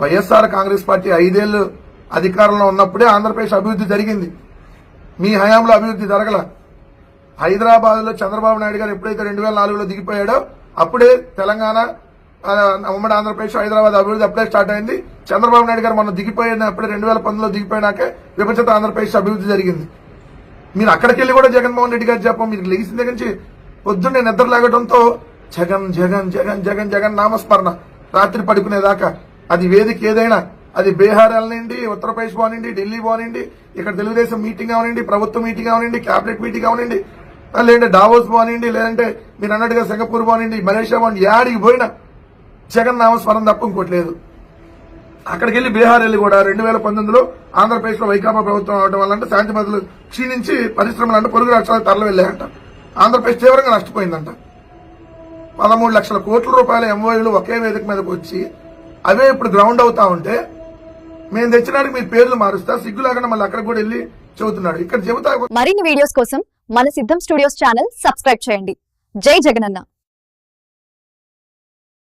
YSR Congress party ఐదేళ్ళు అధికారంలో ఉన్నప్పుడే ఆంధ్రప్రదేశ్ అభివృద్ధి జరిగింది. మీ హయాంలో అభివృద్ధి జరగల. హైదరాబాద్లో చంద్రబాబు నాయుడు గారు ఎప్పుడైతే రెండు వేల నాలుగులో దిగిపోయాడో అప్పుడే తెలంగాణ ఉమ్మడి ఆంధ్రప్రదేశ్ హైదరాబాద్ అభివృద్ధి అప్పుడే స్టార్ట్ అయింది. చంద్రబాబు నాయుడు గారు మనం దిగిపోయిన అప్పుడే రెండు వేల పంతొమ్మిదిలో దిగిపోయినాకే విభజిత ఆంధ్రప్రదేశ్ అభివృద్ధి జరిగింది. మీరు అక్కడికి వెళ్ళి కూడా జగన్మోహన్ రెడ్డి గారు చెప్పం మీరు లేచిన దగ్గర నుంచి పొద్దున్నే నిద్ర లేగడంతో జగన్ జగన్ జగన్ జగన్ జగన్ నామస్మరణ. రాత్రి పడుకునేదాకా అది వేదిక ఏదైనా అది బీహార్ వెళ్ళనండి ఉత్తరప్రదేశ్ పోనండి ఢిల్లీ పోనండి ఇక్కడ తెలుగుదేశం మీటింగ్ అవనండి ప్రభుత్వ మీటింగ్ అవనండి క్యాబినెట్ మీటింగ్ అవనండి లేదంటే డావోస్ పోనండి లేదంటే మీరు అన్నట్టుగా సింగపూర్ పోనండి మలేషియా పోనండి యాడికి పోయినా జగన్ నామస్మరణ తప్ప ఇంకోటి అక్కడికి వెళ్ళి బీహార్ వెళ్ళి కూడా రెండు వేల పంతొమ్మిదిలో ఆంధ్రప్రదేశ్లో వైకాపా ప్రభుత్వం అవడం వల్ల శాంతి భద్రతలు క్షీణించి పరిశ్రమలు అంటే పొరుగు రాష్ట్రాలకు తరలి వెళ్ళాయంట. ఆంధ్రప్రదేశ్ తీవ్రంగా నష్టపోయిందంట. పదమూడు లక్షల కోట్ల రూపాయల ఎంఓయూలు ఒకే వేదిక మీదకి వచ్చి అవే ఇప్పుడు గ్రౌండ్ అవుతా ఉంటే మేము తెచ్చినాడు మీ పేర్లు మారుస్తా సిగ్గు లేకుండా మళ్ళీ అక్కడ కూడా వెళ్ళి చెబుతున్నాడు. ఇక్కడ చెబుతా మరిన్ని వీడియోస్ కోసం మన సిద్ధం స్టూడియోస్ ఛానల్ సబ్స్క్రైబ్ చేయండి. జై జగనన్న.